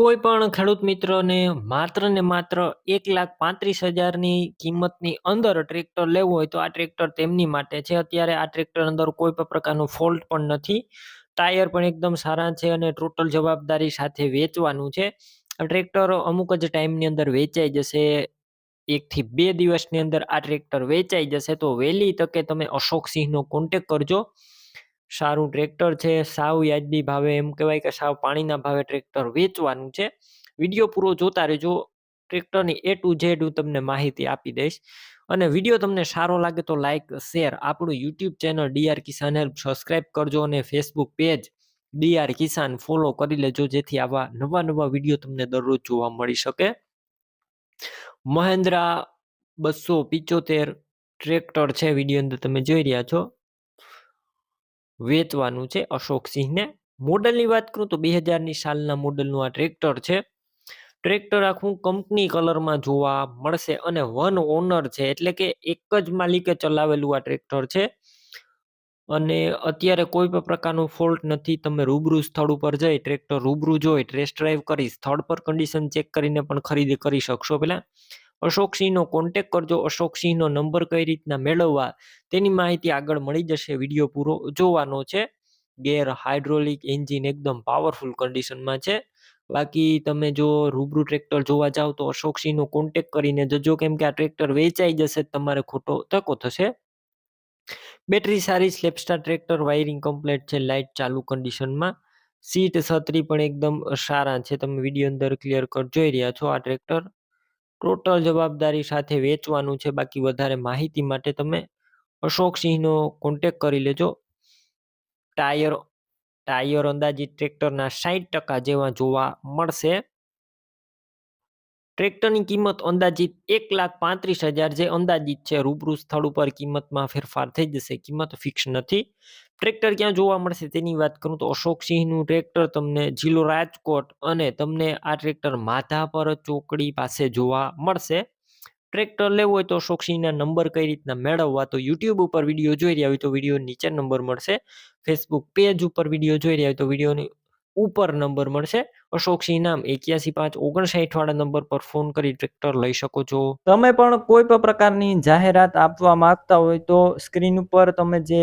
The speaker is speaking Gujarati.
કોઈ પણ ખેડૂત મિત્રને માત્ર ને માત્ર એક લાખ પાંત્રીસ હજારની કિંમતની અંદર ટ્રેક્ટર લેવું હોય તો આ ટ્રેક્ટર તેમની માટે છે. અત્યારે આ ટ્રેક્ટર અંદર કોઈ પણ પ્રકારનું ફોલ્ટ પણ નથી. ટાયર પણ એકદમ સારા છે અને ટોટલ જવાબદારી સાથે વેચવાનું છે. આ ટ્રેક્ટર અમુક જ ટાઈમની અંદર વેચાઈ જશે. એકથી બે દિવસની અંદર આ ટ્રેક્ટર વેચાઈ જશે તો વહેલી તકે તમે અશોક સિંહનો કોન્ટેક કરજો. સારું ટ્રેક્ટર છે, સાવ વ્યાજબી ભાવે, એમ કહેવાય કે સાવ પાણીના ભાવે ટ્રેક્ટર વેચવાનું છે. વીડિયો પૂરો જોતા રહેજો. ટ્રેક્ટરની એ ટુ ઝેડ હું તમને માહિતી આપી દઈશ. અને વીડિયો તમને સારો લાગે તો લાઇક શેર, આપણું YouTube channel DR Kisan help subscribe કરજો અને Facebook page DR Kisan follow કરી લેજો, જેથી આવા નવા નવા વીડિયો તમને દરરોજ જોવા મળી શકે. મહેન્દ્રા બસો પિચોતેર ટ્રેક્ટર છે, વીડિયો અંદર તમે જોઈ રહ્યા છો. વેચવાનું છે અશોક સિંહને મોડલની વાત કરું તો બે હજારની સાલના મોડલનું આ ટ્રેક્ટર છે. ટ્રેક્ટર આખું કંપની કલરમાં જોવા મળશે અને વન ઓનર છે એટલે કે એક જ માલિકે ચલાવેલું આ ટ્રેક્ટર છે. અને અત્યારે કોઈ પણ પ્રકારનું ફોલ્ટ નથી, તમે રૂબરૂ સ્થળ ઉપર જઈ ટ્રેક્ટર રૂબરૂ જોઈ, ટેસ્ટ ડ્રાઈવ કરી, સ્થળ પર કન્ડિશન ચેક કરીને પણ ખરીદી કરી શકશો પહેલાં. અશોકસિંહનો કોન્ટેક કરજો. અશોકસિંહનો નંબર કઈ રીતના મેળવવા તેની માહિતી આગળ મળી જશે. વીડિયો પૂરો જોવાનો છે. ગેર હાઇડ્રોલિક એન્જિન એકદમ પાવરફુલ કન્ડિશનમાં છે. બાકી તમે જો રૂબરૂ ટ્રેક્ટર જોવા જાઓ તો અશોકસિંહનો કોન્ટેક કરીને જજો. કેમ કે આ ટ્રેક્ટર વેચાઈ જશે, તમારે ખોટો ધક્કો થશે. બેટરી સારી સ્લેપસ્ટાર ટ્રેક્ટર વાયરિંગ કમ્પ્લીટ છે લાઇટ ચાલુ કન્ડિશનમાં સીટ છત્રી પણ એકદમ સારા છે. તમે વીડિયો અંદર ક્લિયર કટ જોઈ રહ્યા છો આ ટ્રેક્ટર ટોટલ જવાબદારી સાથે વેચવાનું છે. બાકી વધારે માહિતી માટે તમે અશોકસિંહનો કોન્ટેક કરી લેજો. ટાયર ટાયર અંદાજિત ટ્રેક્ટરના સાઠ ટકા જેવા જોવા મળશે. ટ્રેક્ટરની કિંમત અંદાજિત એક લાખ પાંત્રીસ હજાર જે અંદાજિત છે, રૂબરૂ સ્થળ ઉપર કિંમતમાં ફેરફાર થઈ જશે. કિંમત ફિક્સ નથી. ટ્રેક્ટર ક્યાં જોવા મળશે તેની વાત કરું તો અશોક સિંહનું ટ્રેક્ટર તમને જિલ્લો રાજકોટ અને તમને આ ટ્રેક્ટર માધાપર ચોકડી પાસે જોવા મળશે. ટ્રેક્ટર લેવું હોય તો અશોક સિંહના નંબર કઈ રીતના મેળવવા તો યુટ્યુબ ઉપર વીડિયો જોઈ રહ્યા હોય તો વીડિયો નીચે નંબર મળશે. ફેસબુક પેજ ઉપર વીડિયો જોઈ રહ્યા હોય તો વિડીયોની ઉપર નંબર મળશે. અશોક સિંહ નામ એક્યાસી પાંચ ઓગણસાઠ વાળા નંબર પર ફોન કરી ટ્રેક્ટર લઈ શકો છો. તમે પણ કોઈ પણ પ્રકારની જાહેરાત આપવા માંગતા હોય તો સ્ક્રીન ઉપર તમે જે